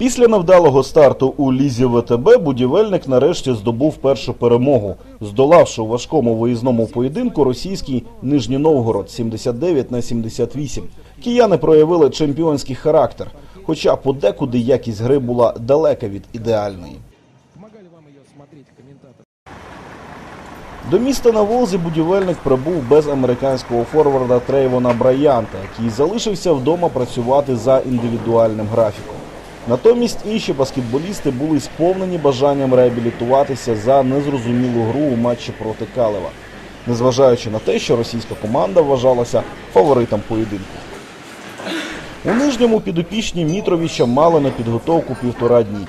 Після невдалого старту у лізі ВТБ будівельник нарешті здобув першу перемогу, здолавши у важкому виїзному поєдинку російський Нижній Новгород 79 на 78. Кияни проявили чемпіонський характер, хоча подекуди якість гри була далека від ідеальної. До міста на Волзі будівельник прибув без американського форварда Трейвона Браянта, який залишився вдома працювати за індивідуальним графіком. Натомість інші баскетболісти були сповнені бажанням реабілітуватися за незрозумілу гру у матчі проти Калева, незважаючи на те, що російська команда вважалася фаворитом поєдинку. У нижньому підопічні Мітровича мали на підготовку півтора дні.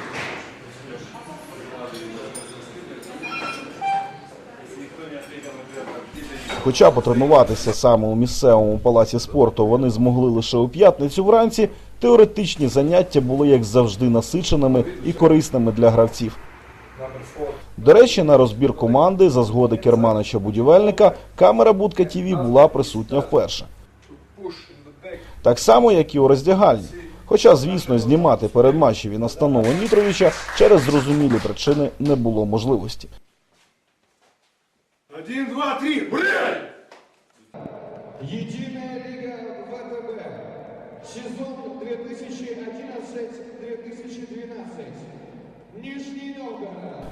Хоча потренуватися саме у місцевому палаці спорту вони змогли лише у п'ятницю вранці, теоретичні заняття були як завжди насиченими і корисними для гравців. До речі, на розбір команди за згоди керманича будівельника камера будка ТІВІ була присутня вперше. Так само, як і у роздягальні. Хоча, звісно, знімати передматчеві настанови Мітровича через зрозумілі причини не було можливості. Один, два, три, ура! Единая лига ВТБ. Сезон 2011-2012. Нижний Новгород.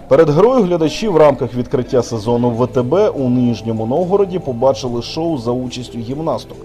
Перед грою глядачі в рамках відкриття сезону ВТБ у Нижньому Новгороді побачили шоу за участю гімнасток.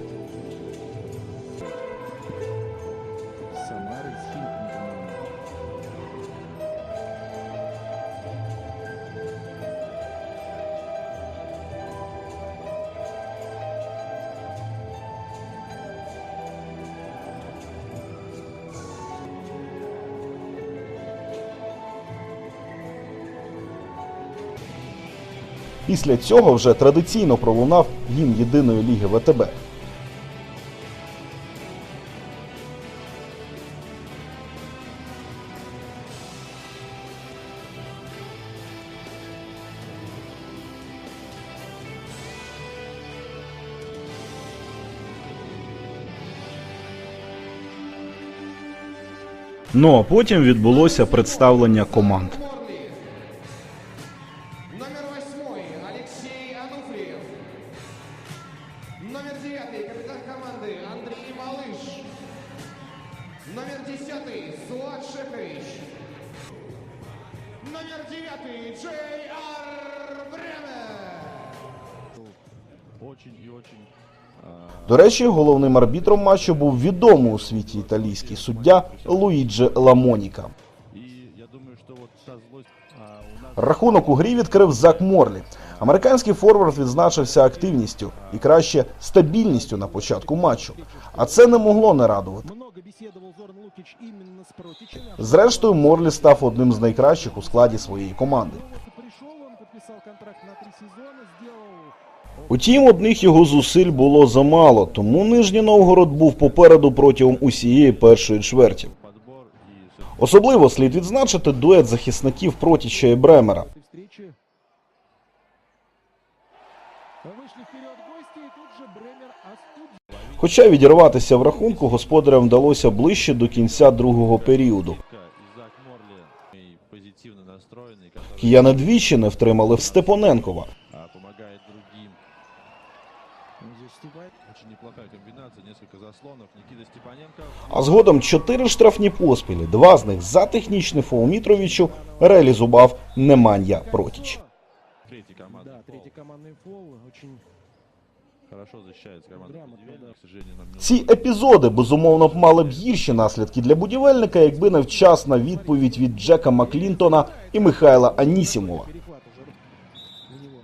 Після цього вже традиційно пролунав гімн єдиної ліги ВТБ. Ну а потім відбулося представлення команд. Номер девятый капитан команды Андрей Малыш. Номер десятый Суат Шехович. Номер девятый Джей Ар Бремер. очень и очень До речі, головним арбітром матчу був відомий у світі італійський суддя Луїджі Ламоніка. и я думаю что вот та злость а, у нас Рахунок у грі відкрив Зак Морлі. Американський форвард відзначився активністю і краще стабільністю на початку матчу. А це не могло не радувати. Зрештою, Морлі став одним з найкращих у складі своєї команди. Утім, одних його зусиль було замало, тому Нижній Новгород був попереду протягом усієї першої чверті. подбор и всё. Особливо слід відзначити дует захисників Протіча і Бремера. этой встречи. Вышли вперед гости, и тут же Бремер остуд. Хоча відірватися в рахунку господарям вдалося ближче до кінця другого періоду. И Зак Морли и позитивно настроенный, который Кияни двічі не втримали в Степоненкова. А згодом чотири штрафні поспілі, два з них за технічний фол Мітровичу, реалізував Неман'я Протіч. Третий командный Да, фол. третий командный фол. Очень Ці епізоди безумовно б мали б гірші наслідки для будівельника, якби не вчасна відповідь від Джека Маклінтона і Михайла Анісімова. перехват уже у него.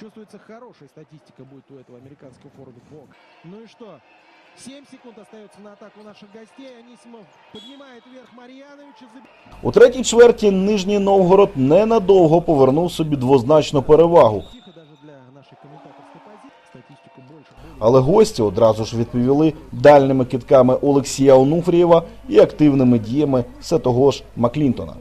Чувствуется хорошая статистика будет у этого американского форварда Бог. Ну и что? 7 секунд остается на атаку наших гостей. Анисимов поднимает вверх Марьяновича. заб- У третій чверті Нижній Новгород ненадовго повернув собі двозначну перевагу, але гості одразу ж відповіли дальними китками Олексія Онуфрієва і активними діями все того ж Маклінтона.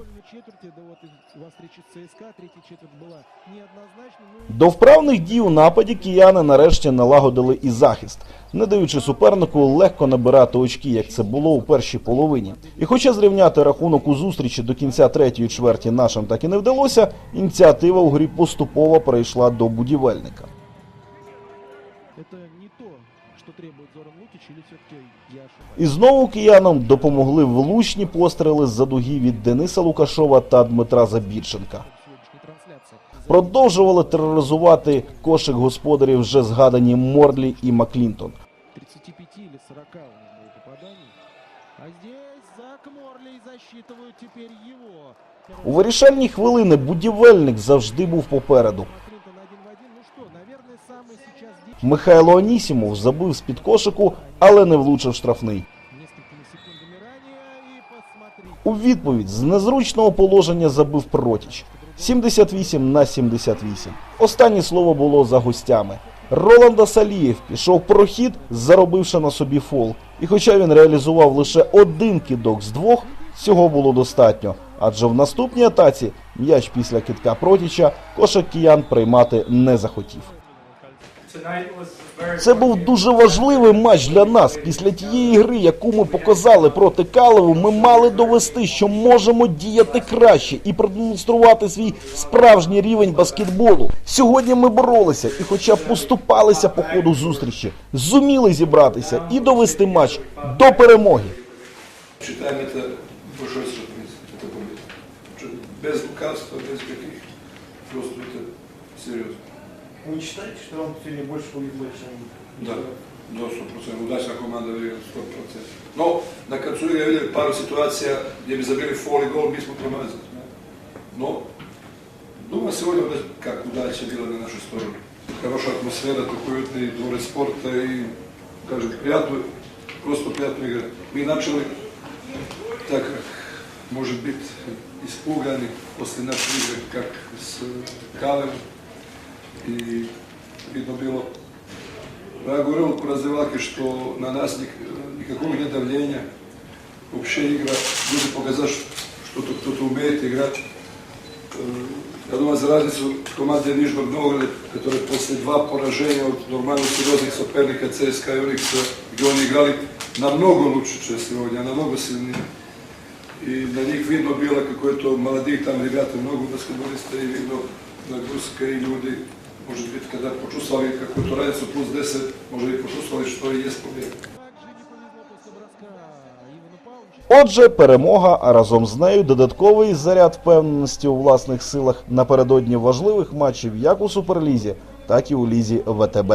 До вправних дій у нападі кияни нарешті налагодили і захист, не даючи супернику легко набирати очки, як це було у першій половині. І хоча зрівняти рахунок у зустрічі до кінця третьої чверті нашим так і не вдалося, ініціатива у грі поступово перейшла до будівельника. І знову киянам допомогли влучні постріли з-за дуги від Дениса Лукашова та Дмитра Забірченка. Продовжували тероризувати кошик господарів вже згадані Морлі і Маклінтон. 35 или 40 у попаданий. А здесь Зак Морли засчитывают теперь его. У вирішальні хвилини будівельник завжди був попереду. Ну Михайло Анісімов забив з-під кошику, але не влучив штрафний. У відповідь з незручного положення забив Протіч. 78 на 78. Останнє слово було за гостями. Роланд Асалієв пішов прохід, заробивши на собі фол. І хоча він реалізував лише один кидок з двох, цього було достатньо. Адже в наступній атаці м'яч після кидка Протіча кошик киян приймати не захотів. Це був дуже важливий матч для нас. Після тієї гри, яку ми показали проти Калеву, ми мали довести, що можемо діяти краще і продемонструвати свій справжній рівень баскетболу. Сьогодні ми боролися, і, хоча поступалися по ходу зустрічі, зуміли зібратися і довести матч до перемоги. Считаем это большой сюрприз, это победа. Чё, Без лукавства, без каких, просто это серьезно. Вы не считаете, что вам сегодня больше повезло, чем... Да, до 100%. Удачна команда верю 100%. Но на концу игры я видел пару ситуаций, где бы забили фол и гол, мы smo промазали. Но, думаю, сегодня вот как удача была на нашу сторону. Хорошая атмосфера, такой уютный дворец спорта и, скажем, приятную, просто приятную игру. Мы начали так, как, может быть, испуганы после нашей игры, как с Калем. И видно было я говорил про раздевалке, что на нас ник- никакого нет давления. Вообще игра, люди показать, что тут кто-то умеет играть. Э, Я думаю, за разницу команды Нижнего Новгорода, которые после два поражения от нормальных серьезных соперника ЦСКА и Уникса, где они играли намного лучше, чем сегодня, намного сильнее. И на них видно было какой-то молодых там ребята, много баскетболистов, и видно нагрузка и люди, может быть, когда почувствовали какую-то плюс 10, может і почувствовали, что є победа. Отже, перемога, а разом з нею додатковий заряд впевненості у власних силах напередодні важливих матчів як у Суперлізі, так і у лізі ВТБ.